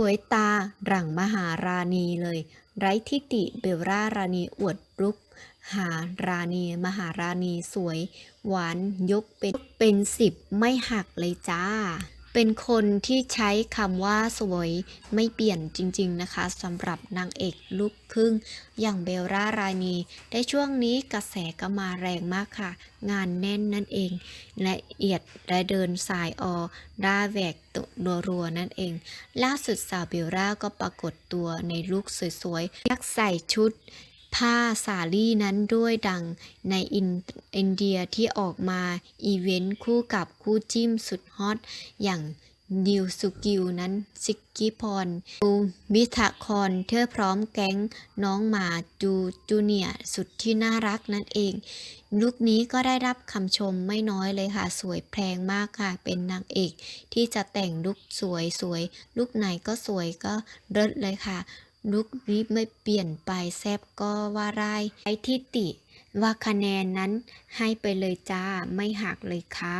สวยตาหลังมหาราณีเลย ไร้ทิติเบลร่าราณีอวดรุก หาราณีมหาราณีสวย หวานยกเป็นเป็นสิบไม่หักเลยจ้า เป็นคนที่ใช้คำว่าสวยไม่เปลี่ยนจริง ๆ นะคะสำหรับนางเอกลูกครึ่ง อย่างเบลล่ารานีในช่วงนี้กระแสก็มาแรงมากค่ะ งานแน่นนั่นเองละเอียดและเดินสายออร่าแหวกตัวรัวนั่นเอง ล่าสุดสาวเบลล่าก็ปรากฏตัวในลุคสวยๆยักใส่ชุด ผ้าสาลี่นั้นด้วยดังในอินเดียที่ออกมาอีเวนต์คู่กับคู่จิ้มสุดฮอตอย่างดิวสุกิวนั้นซิกกิพรดูมิทะคอนเธอพร้อมแก๊งน้องหมาจูจูเนียสุดที่น่ารักนั่นเอง ลุคนี้ก็ได้รับคำชมไม่น้อยเลยค่ะ สวยแพงมากค่ะ เป็นนางเอก ที่จะแต่งลุคสวยสวยลุคไหนก็สวยก็เลิศเลยค่ะ ลุกวิบไม่เปลี่ยนไปแซบก็ว่าไรไอทิติ ว่าคะแนนนั้นให้ไปเลยจ้าไม่หักเลยค่ะ